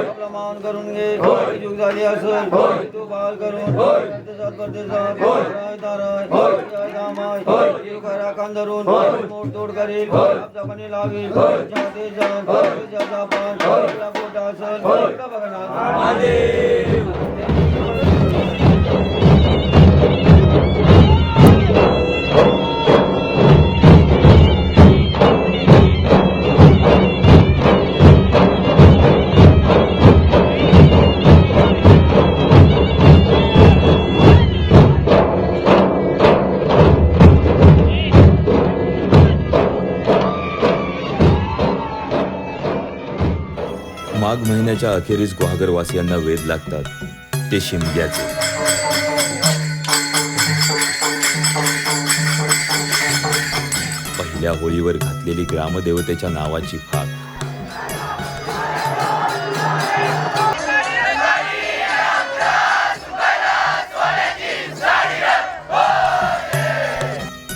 आपला मान करून घे. युग झाली असेल. तू बाल करून परदेशात परदेशात राय दाराय जय दामाय जीव खरा कांदरून मोड तोड करील. कणी लावील ज्या देशात ज्याचा पान आपला पोटा असेल. तिकडं बघणार माघ महिन्याच्या अखेरीस गुहागरवासियांना वेध लागतात. ते शिमग्याचे. पहिल्या होळीवर घातलेली ग्रामदेवतेच्या नावाची फाक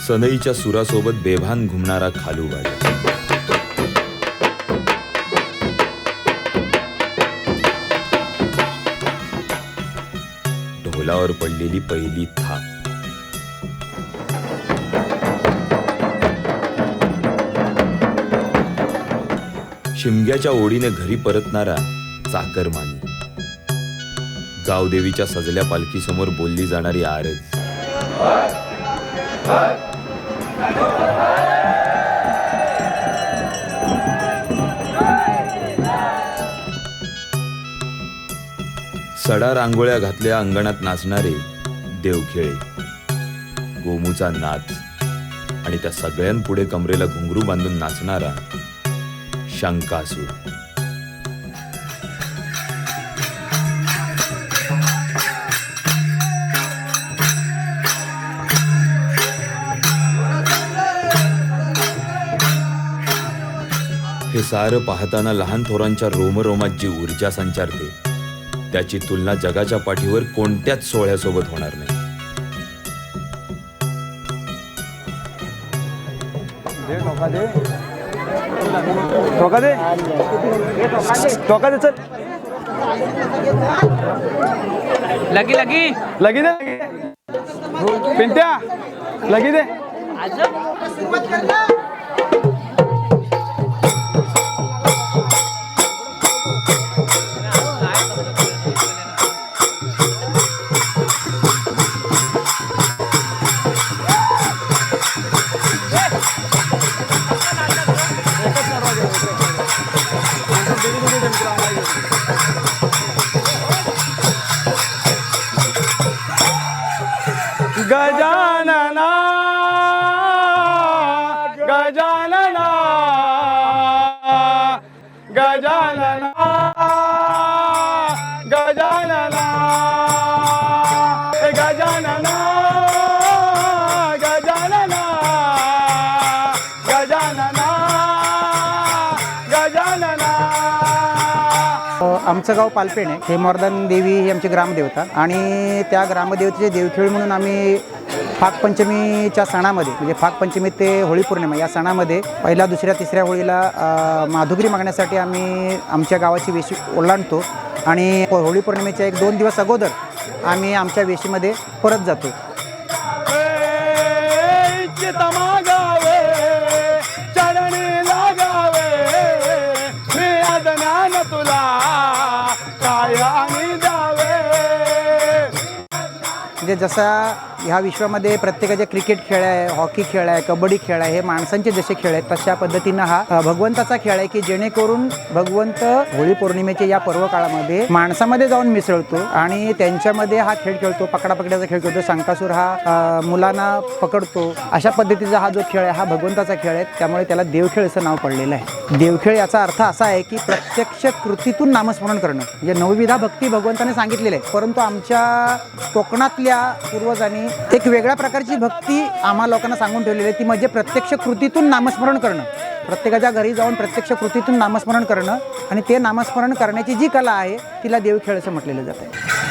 सनईच्या सुरासोबत बेभान घुमणारा खालू वाजा ढोलावर पडलेली पहिली थाप. शिमग्याच्या ओढीने घरी परतणारा चाकरमानी गावदेवीच्या सजल्या पालखीसमोर बोलली जाणारी आरज. सडा रांगोळ्या घातल्या अंगणात नाचणारे देवखेळे गोमूचा नाच आणि त्या सगळ्यांपुढे कमरेला घुंगरू बांधून नाचणारा शंकासूर हे सारं पाहताना लहान थोरांच्या रोमरोमात जी ऊर्जा संचारते त्याची तुलना जगाच्या पाठीवर कोणत्याच सोहळ्यासोबत होणार नाही. टोका दे. टोका दे. चल. लगी लगी. लगी दे. पिंट्या लगी दे. आमचं गाव पालपेण आहे. हे मोरदान देवी ही आमची ग्रामदेवता. आणि त्या ग्रामदेवतेचे देवखेळ म्हणून आम्ही फागपंचमीच्या सणामध्ये म्हणजे फागपंचमी ते होळी पौर्णिमा या सणामध्ये पहिल्या दुसऱ्या तिसऱ्या होळीला माधुगिरी मागण्यासाठी आम्ही आमच्या गावाची वेशी ओलांडतो. आणि होळी पौर्णिमेच्या एक दोन दिवस अगोदर आम्ही आमच्या वेशीमध्ये परत जातो. म्हणजे जसा ह्या विश्वामध्ये प्रत्येकाचे क्रिकेट खेळ आहे हॉकी खेळ आहे कबड्डी खेळ आहे हे माणसांचे जसे खेळ आहेत तशा पद्धतीनं हा भगवंताचा खेळ आहे की जेणेकरून भगवंत होळी पौर्णिमेच्या या पर्व काळामध्ये माणसामध्ये जाऊन मिसळतो आणि त्यांच्यामध्ये हा खेळ खेळतो पकडापकड्याचा खेळ खेळतो संकासूर हा मुलांना पकडतो. अशा पद्धतीचा हा जो खेळ आहे हा भगवंताचा खेळ आहे त्यामुळे त्याला देवखेळ असं नाव पडलेलं आहे. देवखेळ याचा अर्थ असा आहे की प्रत्यक्ष कृतीतून नामस्मरण करणं. म्हणजे नवविधा भक्ती भगवंताने सांगितलेली आहे परंतु आमच्या कोकणातल्या पूर्वजांनी एक वेगळ्या प्रकारची भक्ती आम्हा लोकांना सांगून ठेवलेली आहे. ती म्हणजे प्रत्यक्ष कृतीतून नामस्मरण करणं. प्रत्येकाच्या घरी जाऊन प्रत्यक्ष कृतीतून नामस्मरण करणं आणि ते नामस्मरण करण्याची जी कला आहे तिला देवखेळ असं म्हटलेलं जातं.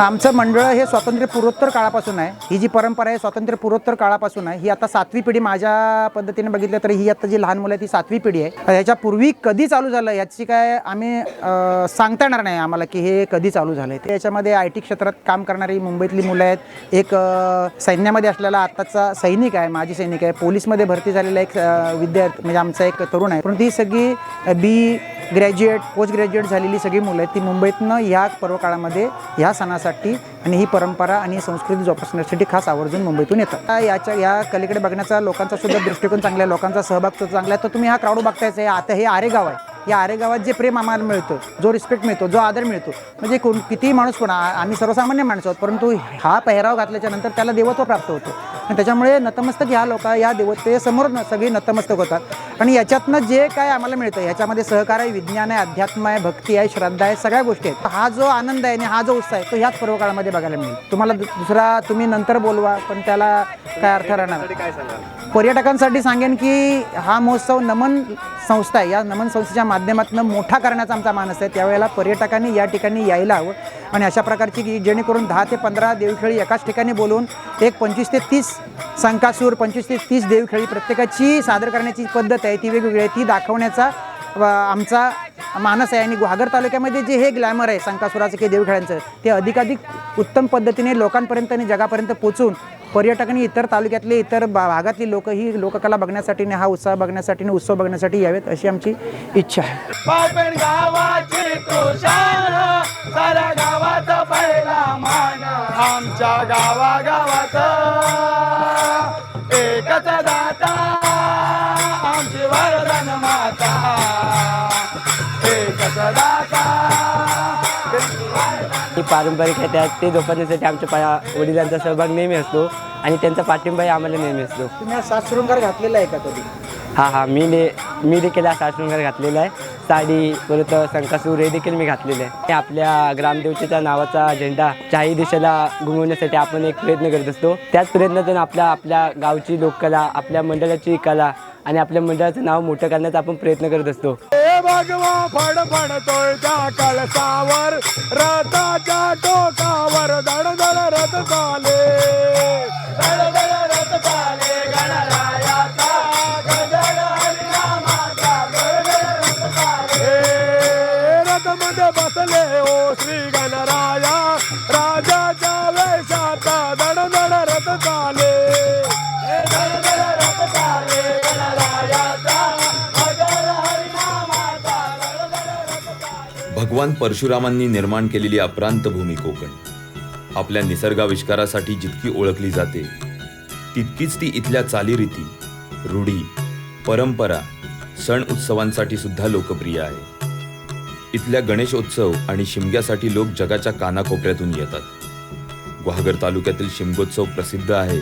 आमचं मंडळ हे स्वातंत्र्य पूर्वोत्तर काळापासून आहे. ही जी परंपरा आहे स्वातंत्र्य पूर्वोत्तर काळापासून आहे ही आता सातवी पिढी माझ्या पद्धतीने बघितलं तर ही आता जी लहान मुलं आहे ती सातवी पिढी आहे. ह्याच्या पूर्वी कधी चालू झालं याची काय आम्ही सांगता येणार नाही आम्हाला की हे कधी चालू झालं आहे याच्यामध्ये आय टी क्षेत्रात काम करणारी मुंबईतली मुलं आहेत. एक सैन्यामध्ये असलेला आत्ताचा सैनिक आहे माजी सैनिक आहे. पोलीसमध्ये भरती झालेला एक विद्यार्थी म्हणजे आमचा एक तरुण आहे. परंतु ही सगळी बी ग्रॅज्युएट पोस्ट ग्रॅज्युएट झालेली सगळी मुलं आहेत. ती मुंबईतनं ह्या पर्व काळामध्ये ह्या सणासाठी आणि ही परंपरा आणि संस्कृती जोपासण्यासाठी खास आवर्जून मुंबईतून येतात याच्या या कलेकडे बघण्याचा लोकांचा सुद्धा दृष्टिकोन चांगला आहे लोकांचा सहभाग चांगला आहे. तर तुम्ही हा क्राऊड बघतायच आहे आता हे आरेगाव आहे. या आरेगावात जे प्रेम आम्हाला मिळतं जो रिस्पेक्ट मिळतो जो आदर मिळतो म्हणजे कोण कितीही माणूस पण आ- आम्ही सर्वसामान्य माणसं आहोत परंतु हा पेहराव घातल्याच्या नंतर त्याला देवत्व प्राप्त होतं. आणि त्याच्यामुळे नतमस्तक ह्या लोक या देवतेसमोर न सगळी नतमस्तक होतात. आणि याच्यातनं जे काय आम्हाला मिळतं ह्याच्यामध्ये सहकार आहे विज्ञान आहे अध्यात्म आहे भक्ती आहे श्रद्धा आहे सगळ्या गोष्टी आहेत. हा जो आनंद आहे आणि हा जो उत्साह आहे तो ह्याच पर्व काळामध्ये बघायला मिळेल. तुम्हाला दुसरा तुम्ही नंतर बोलवा पण त्याला काय अर्थ राहणार? पर्यटकांसाठी सांगेन की हा महोत्सव नमन संस्था आहे. या नमन संस्थेच्या माध्यमातून मोठा करण्याचा आमचा मानस आहे. त्यावेळेला पर्यटकांनी या ठिकाणी यायला हवं. आणि अशा प्रकारची की जेणेकरून दहा ते पंधरा देवखेळी एकाच ठिकाणी बोलवून एक पंचवीस ते तीस संकासूर पंचवीस ते तीस देवखेळी प्रत्येकाची सादर करण्याची पद्धत आहे ती वेगवेगळी आहे. ती दाखवण्याचा व आमचा मानस आहे. आणि गुहागर तालुक्यामध्ये जे हे ग्लॅमर आहे संकासुराचं की देवखेळ्यांचं ते अधिकाधिक उत्तम पद्धतीने लोकांपर्यंत आणि जगापर्यंत पोचून पर्यटकांनी इतर तालुक्यातले इतर भा- भागातली लोक ही लोककला बघण्यासाठी हा उत्साह बघण्यासाठी उत्सव बघण्यासाठी यावेत अशी आमची इच्छा आहे. पारंपरिक आहे त्यात ते जोपासण्यासाठी आमच्या पा वडिलांचा सहभाग नेहमी असतो आणि त्यांचा पाठिंबाही आम्हाला नेहमी असतो. तुम्ही हा सात शृंगार घातलेला आहे का कधी? हा हा मी ने मी देखील हा साशृंगार घातलेला आहे. साडी परत संकासूर हे देखील मी घातलेले आहे. आपल्या ग्रामदेवतेच्या नावाचा झेंडा चारही दिशेला घुमवण्यासाठी आपण एक प्रयत्न करत असतो. त्याच प्रयत्नातून आपल्या आपल्या गावची लोककला आपल्या मंडळाची कला आणि आपल्या मंडळाचं नाव मोठं करण्याचा आपण प्रयत्न करत असतो. भगवा फड फडतोय त्या कळसावर. रथाच्या टोकावर धड धड रथ चाले. भगवान परशुरामांनी निर्माण केलेली अप्रांत भूमी कोकण. आपल्या निसर्गाविष्कारासाठी जितकी ओळखली जाते तितकीच ती इथल्या चालीरीती रूढी परंपरा सण उत्सवांसाठी सुद्धा लोकप्रिय आहे. इथल्या गणेशोत्सव आणि शिमग्यासाठी लोक जगाच्या कानाकोपऱ्यातून येतात. गुहागर तालुक्यातील शिमगोत्सव प्रसिद्ध आहे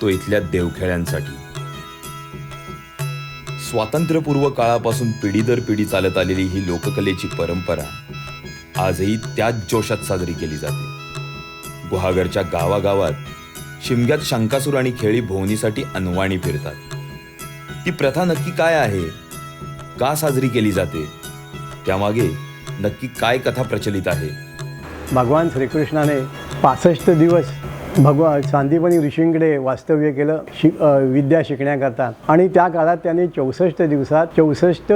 तो इथल्या देवखेळ्यांसाठी. स्वातंत्र्यपूर्व काळापासून पिढी दर पिढी चालत आलेली ही लोककलेची परंपरा आजही त्याच जोशात साजरी केली जाते. गुहागरच्या गावागावात शिमग्यात शंकासूर आणि खेळी भोवणीसाठी अनवाणी फिरतात. ती प्रथा नक्की काय आहे? का साजरी केली जाते? त्यामागे नक्की काय कथा प्रचलित आहे? भगवान श्रीकृष्णाने पासष्ट दिवस भगवान सांदीपनी ऋषींकडे वास्तव्य केलं शि विद्या शिकण्याकरता. आणि त्या काळात त्यांनी चौसष्ट दिवसात चौसष्ट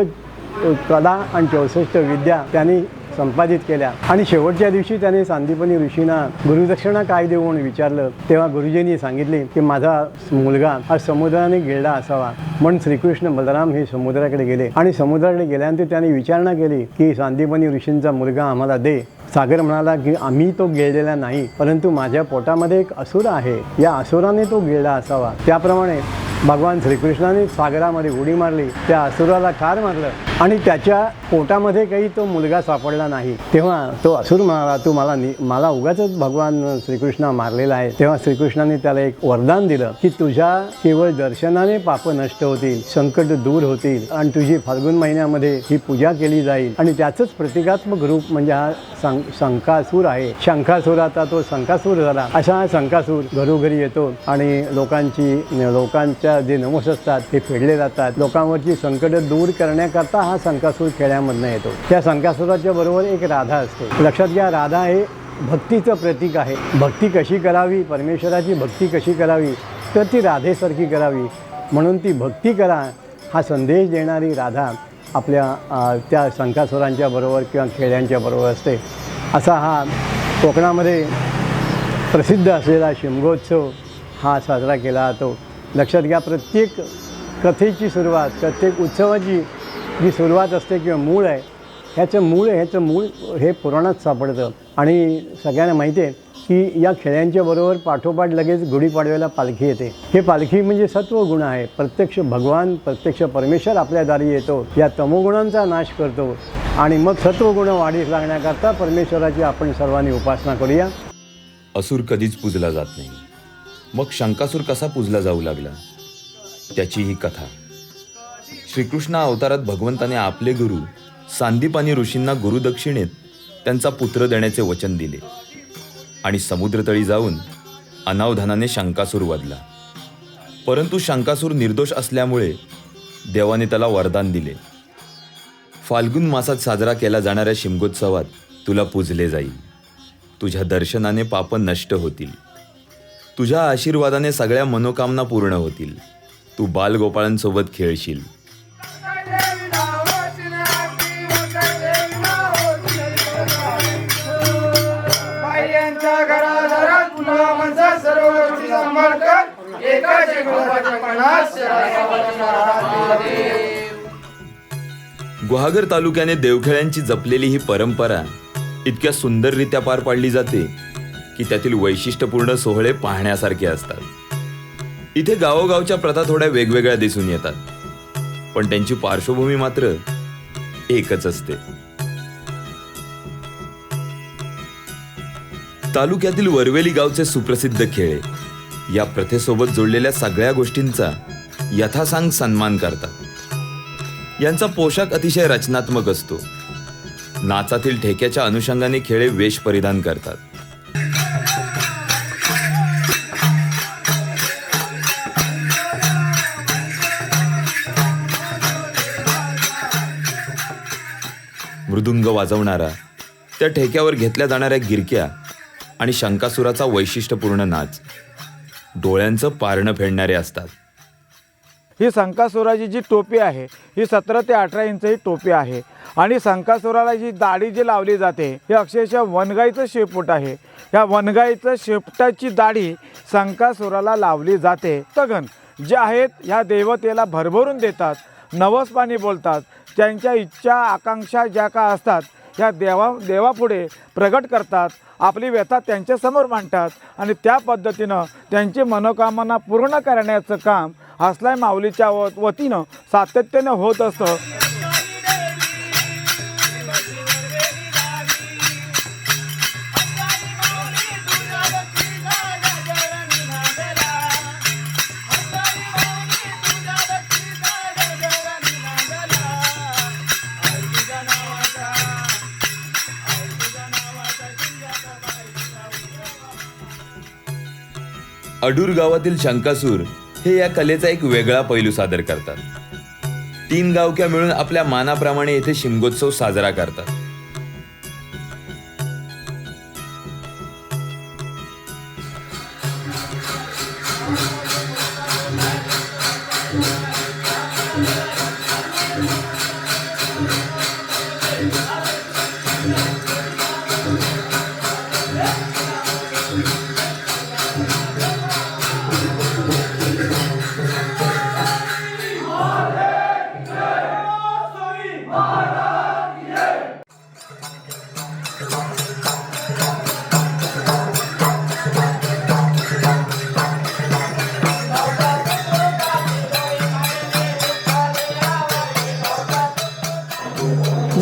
कला आणि चौसष्ट विद्या त्यांनी संपादित केल्या. आणि शेवटच्या दिवशी त्याने सांदीपनी ऋषींना गुरुदक्षिणा काय देऊ म्हणून विचारलं तेव्हा गुरुजींनी सांगितले की माझा मुलगा हा समुद्राने गेला असावा. म्हणून श्रीकृष्ण बलराम हे समुद्राकडे गेले. आणि समुद्राकडे गेल्यानंतर त्यांनी विचारणा केली की सांदीपनी ऋषींचा मुलगा आम्हाला दे. सागर म्हणाला की आम्ही तो गेळलेला नाही परंतु माझ्या पोटामध्ये एक असुर आहे. या असुराने तो गेला असावा. त्याप्रमाणे भगवान श्रीकृष्णाने सागरामध्ये उडी मारली त्या असुराला ठार मारलं आणि त्याच्या पोटामध्ये काही तो मुलगा सापडला नाही. तेव्हा तो असुर म्हणाला तू मला नि मला उगाच भगवान श्रीकृष्ण मारलेला आहे. तेव्हा श्रीकृष्णाने त्याला एक वरदान दिलं की तुझ्या केवळ दर्शनाने पाप नष्ट होतील संकट दूर होतील आणि तुझी फाल्गुन महिन्यामध्ये ही पूजा केली जाईल. आणि त्याचंच प्रतिकात्मक रूप म्हणजे हा सं शंकासूर आहे. शंखासुराचा तो शंकासूर झाला. असा हा शंकासूर घरोघरी येतो आणि लोकांची लोकांच्या जे नमोस असतात ते फेडले जातात. लोकांवरची संकट दूर करण्याकरता हा संकासूर खेळ्यामधनं येतो. त्या संकासुराच्या बरोबर एक राधा असते. लक्षात घ्या राधा हे भक्तीचं प्रतीक आहे. भक्ती कशी करावी? परमेश्वराची भक्ती कशी करावी? तर ती राधेसारखी करावी. म्हणून ती भक्ती करा हा संदेश देणारी राधा आपल्या त्या संकासुरांच्या बरोबर किंवा खेड्यांच्या बरोबर असते. असा हा कोकणामध्ये प्रसिद्ध असलेला शिमगोत्सव हा साजरा केला जातो. लक्षात घ्या प्रत्येक कथेची सुरुवात प्रत्येक उत्सवाची जी सुरुवात असते किंवा मूळ आहे ह्याचं मूळ ह्याचं मूळ हे पुराणात सापडतं. आणि सगळ्यांना माहिती आहे की या खेळ्यांच्या बरोबर पाठोपाठ लगेच गुढीपाडव्याला पालखी येते. हे पालखी म्हणजे सत्वगुण आहे. प्रत्यक्ष भगवान प्रत्यक्ष परमेश्वर आपल्या दारी येतो. या तमोगुणांचा नाश करतो. आणि मग सत्वगुण वाढीस लागण्याकरता परमेश्वराची आपण सर्वांनी उपासना करूया. असुर कधीच पूजला जात नाही. मग शंकासूर कसा पूजला जाऊ लागला? त्याची ही कथा. श्रीकृष्ण अवतारात भगवंताने आपले गुरु सांदीपानी ऋषींना गुरुदक्षिणेत त्यांचा पुत्र देण्याचे वचन दिले. आणि समुद्रतळी जाऊन अनावधानाने शंकासूर वधला परंतु शंकासूर निर्दोष असल्यामुळे देवाने त्याला वरदान दिले. फाल्गुन मासात साजरा केला जाणाऱ्या शिमगोत्सवात तुला पूजले जाईल. तुझ्या दर्शनाने पाप नष्ट होतील. तुझ्या आशीर्वादाने सगळ्या मनोकामना पूर्ण होतील. तू बालगोपाळांसोबत खेळशील. गुहागर तालुक्याने देवखेड्यांची जपलेली ही परंपरा इतक्या सुंदररित्या पार पाडली जाते. की त्यातील वैशिष्ट्यपूर्ण सोहळे पाहण्यासारखे असतात. इथे गावोगावच्या प्रथा थोड्या वेगवेगळ्या दिसून येतात. पण त्यांची पार्श्वभूमी मात्र एकच असते. तालुक्यातील वरवेली गावचे सुप्रसिद्ध खेळे या प्रथेसोबत जोडलेल्या सगळ्या गोष्टींचा यथासांग सन्मान करतात. यांचा पोशाख अतिशय रचनात्मक असतो. नाचातील ठेक्याच्या अनुषंगाने खेळे वेश परिधान करतात. मृदुंग वाजवणारा त्या ठेक्यावर घेतल्या जाणाऱ्या गिरक्या आणि शंकासुराचा वैशिष्ट्यपूर्ण नाच. डोळ्यांचं पारणं फेडणारे असतात. ही संकासुराची जी टोपी आहे ही सतरा ते अठरा इंच ही टोपी आहे आणि संकासुराला जी दाढी जी लावली जाते हे अक्षरशः वनगाईचं शेपूट आहे. या वनगाईचं शेपटाची दाढी संकासुराला लावली जाते. तगन जे आहेत ह्या देवतेला भरभरून देतात नवस पाणी बोलतात त्यांच्या इच्छा आकांक्षा ज्या का असतात ह्या देवा देवापुढे प्रगट करतात आपली व्यथा त्यांच्यासमोर मांडतात आणि त्या पद्धतीनं त्यांची मनोकामना पूर्ण करण्याचं काम हसलाय माऊलीच्या व वतीनं सातत्यानं होत असतं. अडूर गावातील शंकासूर हे या कलेचा एक वेगळा पैलू सादर करतात. तीन गावक्या मिळून आपल्या मानाप्रमाणे येथे शिमगोत्सव साजरा करतात.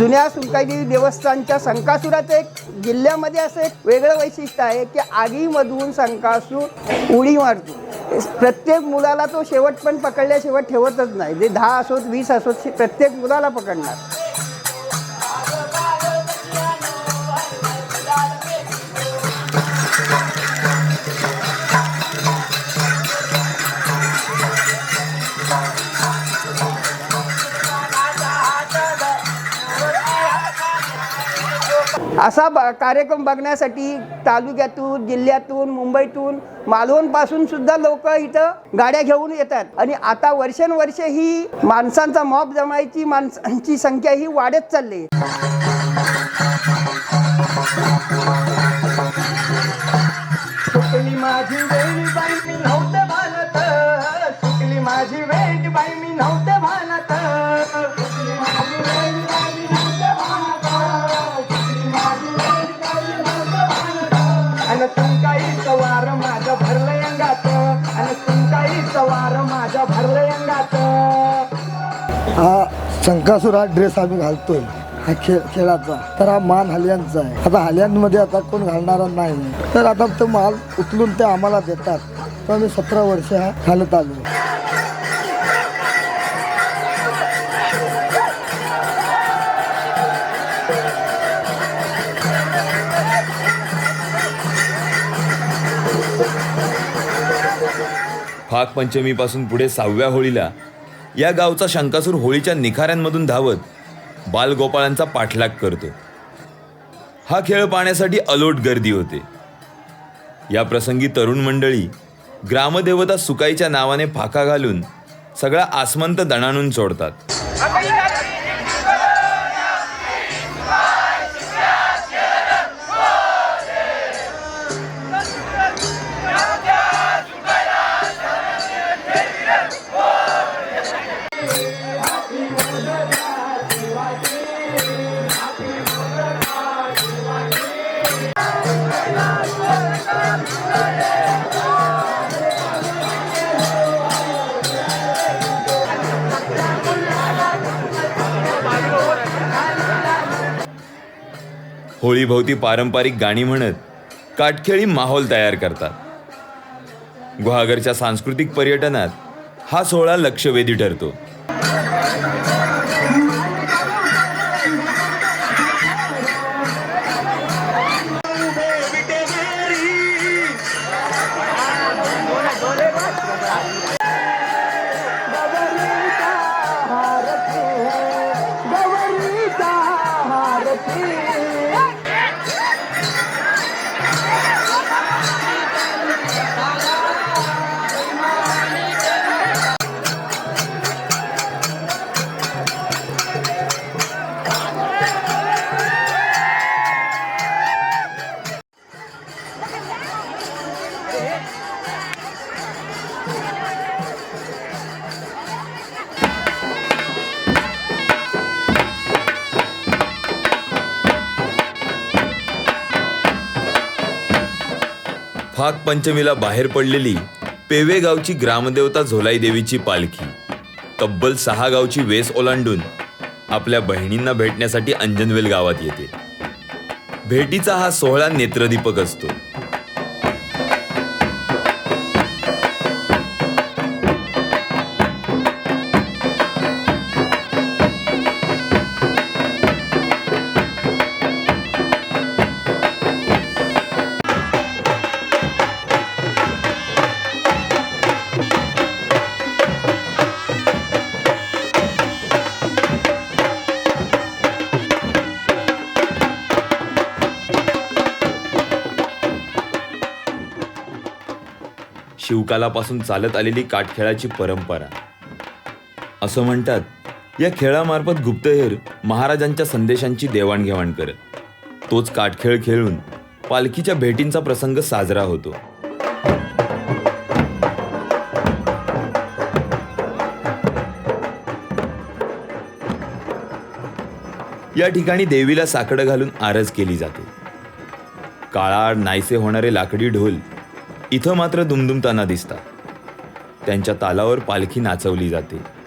जुन्या सुंकाई देवस्थानच्या संकासुराचं एक जिल्ह्यामध्ये असं एक वेगळं वैशिष्ट्य आहे की आगीमधून संकासूर उडी मारतो. प्रत्येक मुलाला तो शेवट पण पकडल्याशिवाय ठेवतच नाही. जे दहा असोत वीस असोत प्रत्येक मुलाला पकडणार. असा ब कार्यक्रम बघण्यासाठी तालुक्यातून जिल्ह्यातून मुंबईतून मालवणपासून सुद्धा लोक इथं गाड्या घेऊन येतात. आणि आता वर्षानुवर्ष ही माणसांचा मॉब जमायची माणसांची संख्या ही वाढत चालली माझी शंकासूर हा ड्रेस आम्ही घालतोय. हा खेळ खेळाचा. तर हा मान हल्यांचा आहे. आता हल्यांमध्ये आता कोण घालणारा नाही. तर आता तो माल उचलून ते आम्हाला देतात. तर आम्ही सतरा वर्ष हा घालत आलो. फाग पंचमीपासून पुढे सहाव्या होळीला या गावचा शंकासूर होळीच्या निखाऱ्यांमधून धावत बालगोपाळांचा पाठलाग करतो. हा खेळ पाहण्यासाठी अलोट गर्दी होते. या प्रसंगी तरुण मंडळी ग्रामदेवता सुकाईच्या नावाने फाका घालून सगळा आसमंत दणाणून सोडतात. होळीभोवती पारंपरिक गाणी म्हणत काटखेळी माहोल तयार करतात. गुहागरच्या सांस्कृतिक पर्यटनात हा सोहळा लक्षवेधी ठरतो. नागपंचमीला बाहेर पडलेली पेवे गावची ग्रामदेवता झोलाई देवीची पालखी. तब्बल सहा गावची वेस ओलांडून आपल्या बहिणींना भेटण्यासाठी अंजनवेल गावात येते. भेटीचा हा सोहळा नेत्रदीपक असतो. शिवकालापासून चालत आलेली काटखेळाची परंपरा. असं म्हणतात या खेळामार्फत गुप्तहेर महाराजांच्या संदेशांची देवाणघेवाण करत. तोच काटखेळ खेळून पालखीच्या भेटींचा प्रसंग साजरा होतो. या ठिकाणी देवीला साकडं घालून आरज केली जाते. काळा नाहीसे होणारे लाकडी ढोल इथं मात्र दुमदुमताना दिसतात. त्यांच्या तालावर पालखी नाचवली जाते.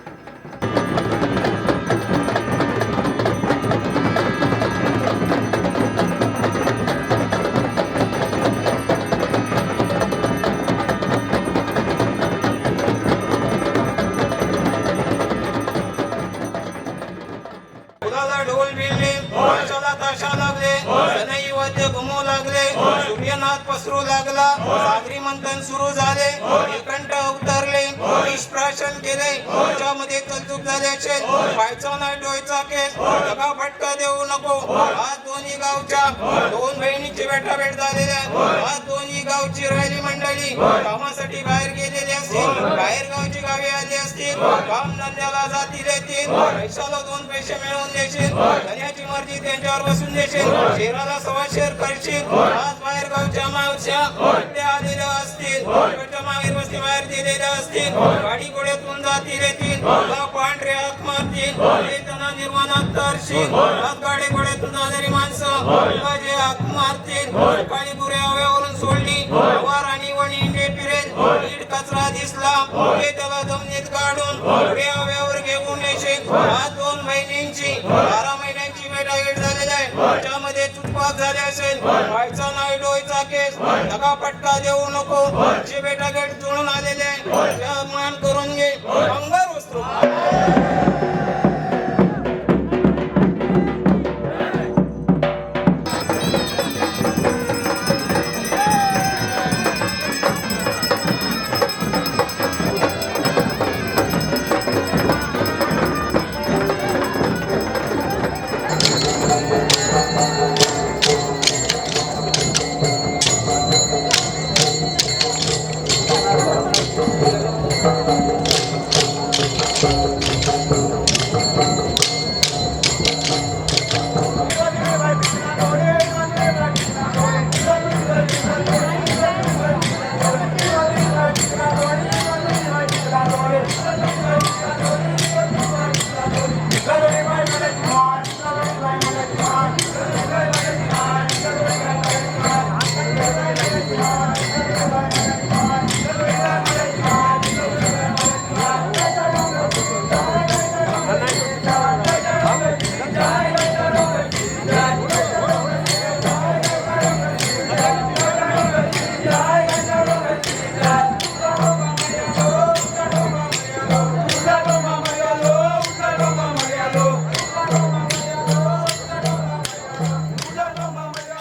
असेल पायचा नाही डोयचा केस. दगा फटका देऊ नको. आज दोन्ही गावच्या दोन बहिणीची भेटा भेट झालेल्या. आज दोन्ही गावची राहिली मंडळी. कामासाठी बाहेर गेलेली असतील. बाहेर गावची गावी आली असतील. काम धंद्याला जातील येतील. पैशाला दोन पैसे मिळवून देशील. धन्याची मर्जी त्यांच्यावर बसून देशील. शेराला सव्वा शेर करशील. आज बाहेर गावच्या मावश्या त्या आलेल्या असतील. बाहेर दिलेल्या असतील. गाडी घोड्यातून जातील येतील. हे निर्माणात माणसं हात मारतील काळी बुऱ्या हव्यावरून सोडली. हवा राणी वणी इंडे फिरेल नीट कचरा दिसला. ते त्याला जमिनीत काढून हव्यावर घेऊन येशील आज दोन महिन्यांची. बारा महिन्यांची भेटाघेट झालेली आहे. त्याच्यामध्ये चुटपाक झाले असेल. व्हायचा नाही डोयचा केस. दगा पटका देऊ नको. जे भेटाघेट जुळून आलेले आहे त्या मान करून घे. अंगार वस्त्र.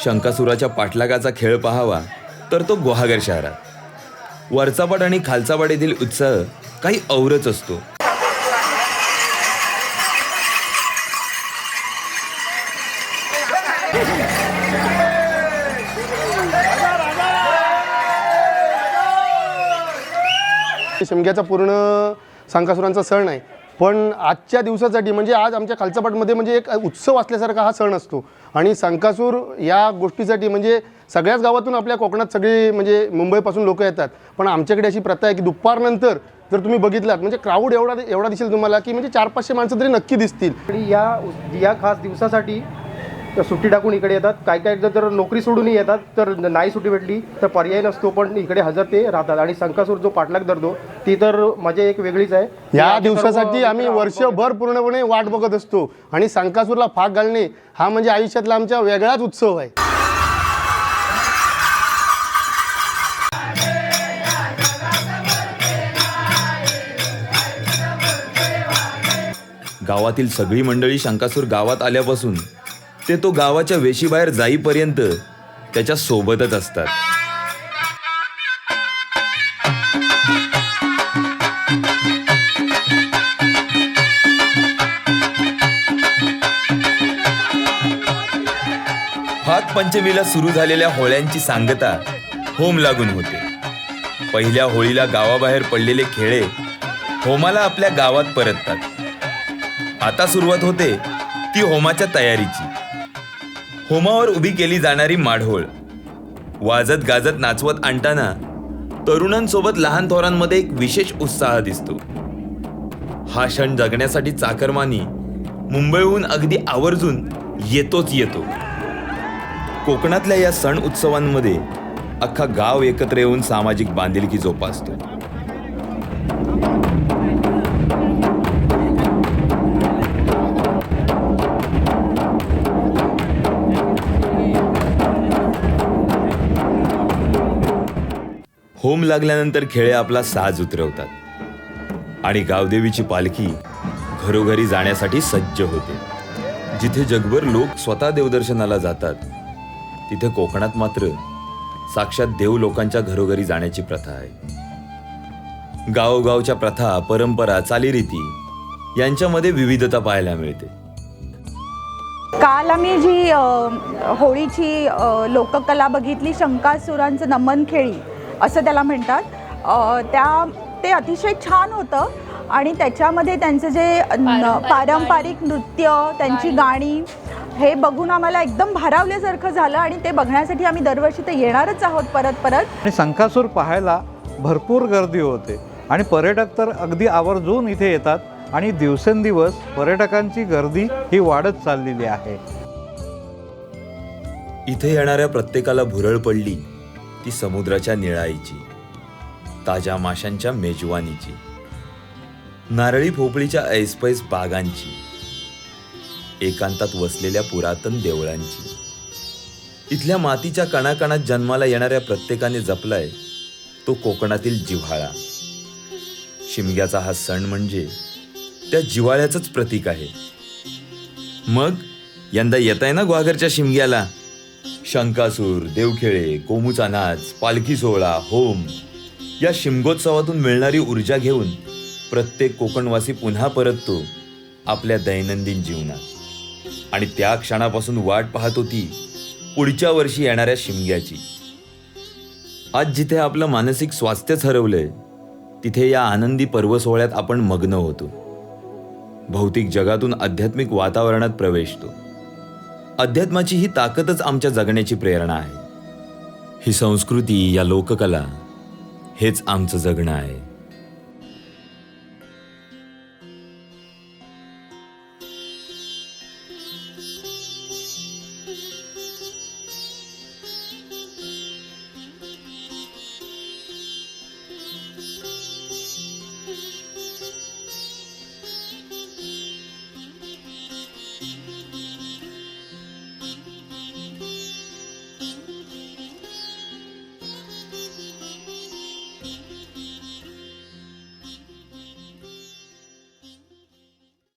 शंकासुराच्या पाठलागाचा खेळ पाहावा तर तो गुहागर शहरात. वरचापाट आणि खालचापाट येथील उत्साह काही औरच असतो. शिमग्याचा पूर्ण संकासुरांचा सण आहे. पण आजच्या दिवसासाठी म्हणजे आज आमच्या खालचापाटमध्ये म्हणजे एक उत्सव असल्यासारखा हा सण असतो. आणि संकासूर या गोष्टीसाठी म्हणजे सगळ्याच गावातून आपल्या कोकणात सगळी म्हणजे मुंबईपासून लोक येतात. पण आमच्याकडे अशी प्रथा आहे की दुपारनंतर जर तुम्ही बघितलात म्हणजे क्राऊड एवढा एवढा दिसेल तुम्हाला की म्हणजे चार पाचशे माणसं तरी नक्की दिसतील. आणि या या खास दिवसासाठी सुट्टी टाकून इकडे येतात. काय काय जर जर नोकरी सोडूनही येतात तर नाही सुट्टी भेटली तर पर्याय नसतो पण इकडे हजर ते राहतात. आणि संकासूर जो पाठलाग धरतो ती तर मजा एक वेगळीच आहे. या आमचे दिवसासाठी आम्ही वर्षभर पूर्णपणे वाट बघत असतो. आणि संकासूरला फाक घालणे हा म्हणजे आयुष्यातला आमच्या वेगळाच उत्सव आहे. गावातील सगळी मंडळी शंकासूर गावात आल्यापासून ते तो गावाच्या वेशीबाहेर जाईपर्यंत त्याच्या सोबतच असतात. पंचमीला सुरू झालेल्या होळ्यांची सांगता होम लागून होते. पहिल्या होळीला गावाबाहेर पडलेले खेळे होमाला आपल्या गावात परततात. आता सुरुवात होते ती होमाच्या तयारीची. होमावर उभी केली जाणारी माढोळ वाजत गाजत नाचवत आणताना तरुणांसोबत लहान थोरांमध्ये एक विशेष उत्साह दिसतो. हा क्षण जगण्यासाठी चाकरमानी मुंबईहून अगदी आवर्जून येतोच येतो. कोकणातल्या या सण उत्सवांमध्ये अख्खा गाव एकत्र येऊन सामाजिक बांधिलकी जोपासतो. होम लागल्यानंतर खेळे आपला साज उतरवतात. आणि गावदेवीची पालखी घरोघरी जाण्यासाठी सज्ज होते. जिथे जगभर लोक स्वतः देवदर्शनाला जातात तिथे कोकणात मात्र साक्षात देव लोकांच्या घरोघरी जाण्याची प्रथा आहे. गावोगावच्या प्रथा परंपरा चालीरीती यांच्यामध्ये विविधता पाहायला मिळते. काल आम्ही जी होळीची लोककला बघितली शंकासुरांचं नमन खेळी असं त्याला म्हणतात. अ, त्या ते अतिशय छान होतं. आणि त्याच्यामध्ये त्यांचं जे पारंपरिक नृत्य त्यांची गाणी. हे बघून आम्हाला एकदम भारावल्यासारखं झालं आणि ते बघण्यासाठी आम्ही दरवर्षी ते येणारच आहोत परत परत. आणि संकासूर पाहायला भरपूर गर्दी होते. आणि पर्यटक तर अगदी आवर्जून इथे येतात आणि दिवसेंदिवस पर्यटकांची गर्दी ही वाढत चाललेली आहे. इथे येणाऱ्या प्रत्येकाला भुरळ पडली. ती समुद्राच्या निळाईची ताज्या माशांच्या मेजवानीची नारळी भोपळीच्या ऐसपैस बागांची एकांतात वसलेल्या पुरातन देवळांची. इथल्या मातीच्या कणाकणात जन्माला येणाऱ्या प्रत्येकाने जपलाय तो कोकणातील जिव्हाळा. शिमग्याचा हा सण म्हणजे त्या जिव्हाळ्याचंच प्रतीक आहे. मग यंदा येत आहे ना ग्वाघरच्या शिमग्याला? शंकासूर देवखेळे कोमूचा नाच पालखी सोहळा होम या शिमगोत्सवातून मिळणारी ऊर्जा घेऊन प्रत्येक कोकणवासी पुन्हा परततो आपल्या दैनंदिन जीवनात. आणि त्या क्षणापासून वाट पाहत होती पुढच्या वर्षी येणाऱ्या शिमग्याची. आज जिथे आपलं मानसिक स्वास्थ्यच हरवलंय तिथे या आनंदी पर्व सोहळ्यात आपण मग्न होतो. भौतिक जगातून आध्यात्मिक वातावरणात प्रवेशतो. अध्यात्माची ही ताकदच आमच्या जगण्याची प्रेरणा आहे. ही संस्कृती या लोककला हेच आमचं जगणं आहे.